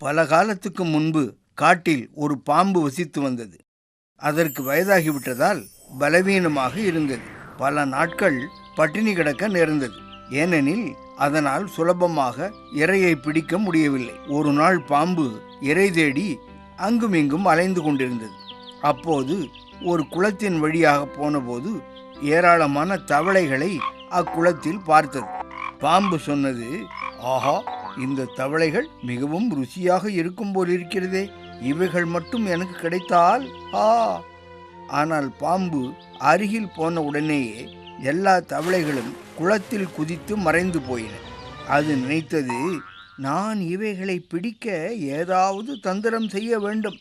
பல காலத்துக்கு முன்பு காட்டில் ஒரு பாம்பு வசித்து வந்தது. அதற்கு வயதாகிவிட்டதால் பலவீனமாக இருந்தது. பல நாட்கள் பட்டினி கிடக்க நேர்ந்தது. ஏனெனில் அதனால் சுலபமாக இரையை பிடிக்க முடியவில்லை. ஒரு நாள் பாம்பு இரை தேடி அங்குமிங்கும் அலைந்து கொண்டிருந்தது. அப்போது ஒரு குளத்தின் வழியாக போனபோது ஏராளமான தவளைகளை அக்குளத்தில் பார்த்தது. பாம்பு சொன்னது ஆஹா இந்த தவளைகள் மிகவும் ருசியாக இருக்கும் போல் இருக்கிறதே. இவைகள் மட்டும் எனக்கு கிடைத்தால் ஆ. ஆனால் பாம்பு அருகில் போன உடனேயே எல்லா தவளைகளும் குளத்தில் குதித்து மறைந்து போயின. அது நினைத்தது நான் இவைகளை பிடிக்க ஏதாவது தந்திரம் செய்ய வேண்டும்.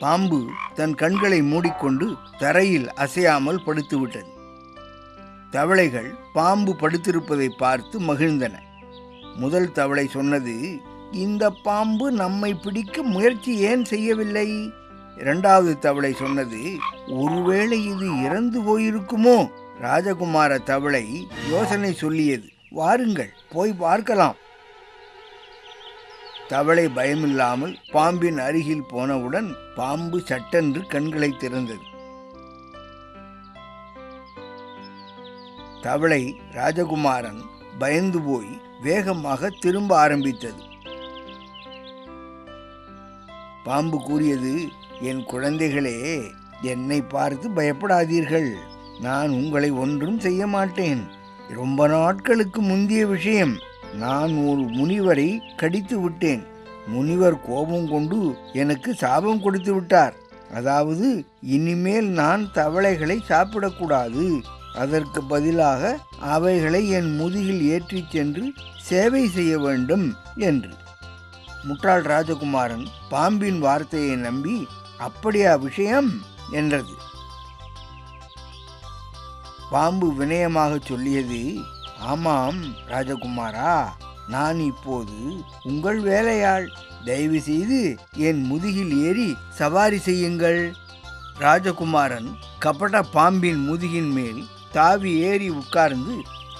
பாம்பு தன் கண்களை மூடிக்கொண்டு தரையில் அசையாமல் படுத்துவிட்டது. தவளைகள் பாம்பு படுத்திருப்பதை பார்த்து மகிழ்ந்தன. முதல் தவளை சொன்னது இந்த பாம்பு நம்மை பிடிக்க முயற்சி ஏன் செய்யவில்லை? இரண்டாவது தவளை சொன்னது ஒருவேளை இது இறந்து போயிருக்குமோ? ராஜகுமார தவளை யோசனை சொல்லியது வாருங்கள் போய் பார்க்கலாம். தவளை பயமில்லாமல் பாம்பின் அருகில் போனவுடன் பாம்பு சட்டென்று கண்களை திறந்தது. தவளை ராஜகுமாரன் பயந்து போய் வேகமாக திரும்ப ஆரம்பித்தது. பாம்பு கூறியது என் குழந்தைகளே என்னை பார்த்து பயப்படாதீர்கள். நான் உங்களை ஒன்றும் செய்ய மாட்டேன். ரொம்ப நாட்களுக்கு முந்திய விஷயம். நான் ஒரு முனிவரை கடித்து விட்டேன். முனிவர் கோபம் கொண்டு எனக்கு சாபம் கொடுத்து விட்டார். அதாவது இனிமேல் நான் தவளைகளை சாப்பிடக்கூடாது. அதற்கு பதிலாக அவைகளை என் முதுகில் ஏற்றிச் சென்று சேவை செய்ய வேண்டும் என்று. முட்டாள் ராஜகுமாரன் பாம்பின் வார்த்தையை நம்பி அப்படியா விஷயம்? என்றது. பாம்பு வினயமாக சொல்லியது ஆமாம் ராஜகுமாரா நான் இப்போது உங்கள் வேலையாள். தயவு செய்து என் முதுகில் ஏறி சவாரி செய்யுங்கள். ராஜகுமாரன் கபட பாம்பின் முதுகின் மேல் தாவி ஏறி உட்கார்ந்து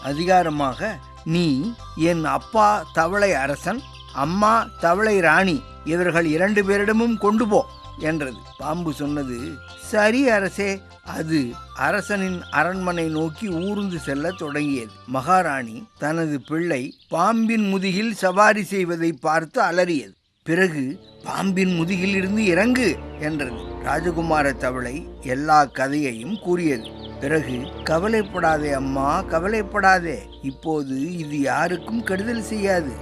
அதிகாரமாக நீ என் அப்பா தவளை அரசன் அம்மா தவளை ராணி இவர்கள் இரண்டு பேரிடமும் கொண்டு போ என்றது. பாம்பு சொன்னது சரி அரசே. அது அரசனின் அரண்மனை நோக்கி ஊர்ந்து செல்ல தொடங்கியது. மகாராணி தனது பிள்ளை பாம்பின் முதுகில் சவாரி செய்வதை பார்த்து அலறியது. பிறகு பாம்பின் முதுகில் இருந்து இறங்கு என்றது. ராஜகுமார தவளை எல்லா கதையையும் கூறியது. பிறகு கவலைப்படாதே அம்மா கவலைப்படாதே. இப்போது இது யாருக்கும் கெடுதல் செய்யாது.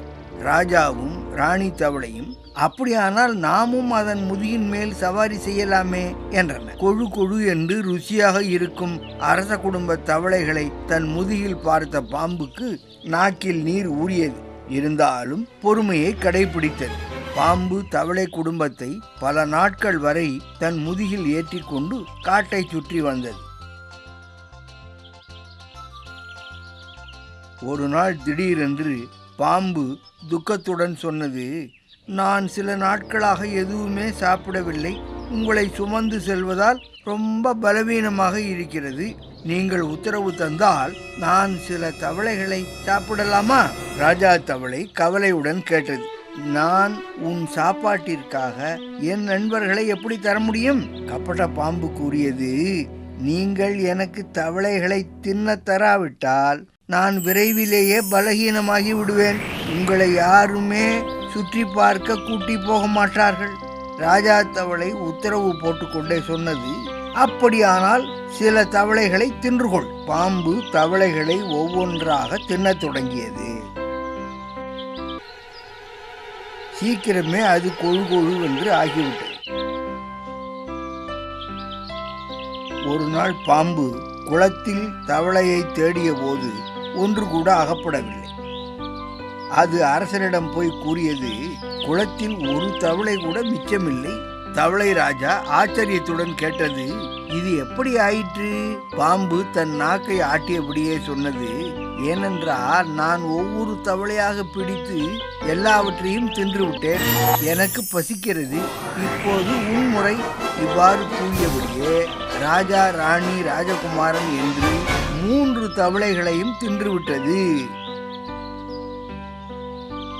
ராஜாவும் ராணி தவளையும் அப்படியானால் நாமும் அதன் முதுகின் மேல் சவாரி செய்யலாமே என்றன. கொழு கொழு என்று ருசியாக இருக்கும் அரச குடும்ப தவளைகளை தன் முதுகில் பார்த்த பாம்புக்கு நாக்கில் நீர் ஊறியது. இருந்தாலும் பொறுமையை கடைபிடித்தது பாம்பு தவளை குடும்பத்தை பல நாட்கள் வரை தன் முதுகில் ஏற்றிக்கொண்டு காட்டை சுற்றி வந்தது. ஒரு நாள் திடீரென்று பாம்பு துக்கத்துடன் சொன்னது நான் சில நாட்களாக எதுவுமே சாப்பிடவில்லை. உங்களை சுமந்து செல்வதால் ரொம்ப பலவீனமாக இருக்கிறது. நீங்கள் உத்தரவு தந்தால் நான் சில தவளைகளை சாப்பிடலாமா? ராஜா தவளை கவலையுடன் கேட்டது நான் உன் சாப்பாட்டிற்காக என் நண்பர்களை எப்படி தர முடியும்? கப்பட்ட பாம்பு கூறியது நீங்கள் எனக்கு தவளைகளை தின்ன தராவிட்டால் நான் விரைவிலேயே பலகீனமாகி விடுவேன். உங்களை யாருமே சுற்றி பார்க்க கூட்டி போக மாட்டார்கள். ராஜா தவளை உத்தரவு போட்டுக்கொண்டே சொன்னது. அப்படியானால் சில தவளைகளை தின்றுகொள். பாம்பு தவளைகளை ஒவ்வொன்றாக தின்னத் தொடங்கியது. சீக்கிரமே அது கொழு கொழு என்று ஆகிவிட்டது. ஒரு நாள் பாம்பு குளத்தில் தவளையை தேடிய போது ஒன்று கூட அகப்படவில்லை. அது அரசனிடம் போய் கூறியது குளத்தில் ஒரு தவளை கூட மிச்சமில்லை. தவளை ராஜா ஆச்சரியத்துடன் கேட்டது இது எப்படி ஆயிற்று? பாம்பு தன் நாக்கை ஆட்டியபடியே சொன்னது ஏனென்றால் நான் ஒவ்வொரு தவளையாக பிடித்து எல்லாவற்றையும் தின்று விட்டேன் எனக்கு பசிக்கிறது. இப்போது உன்முறை இவ்வாறு கூறியபடியே ராஜா ராணி ராஜகுமாரன் என்று மூன்று தவளைகளையும் தின்றுவிட்டது.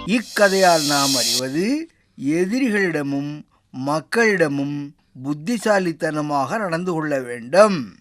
இக்கதையால் நாம் அறிவது எதிரிகளிடமும் மக்களிடமும் புத்திசாலித்தனமாக நடந்து கொள்ள வேண்டும்.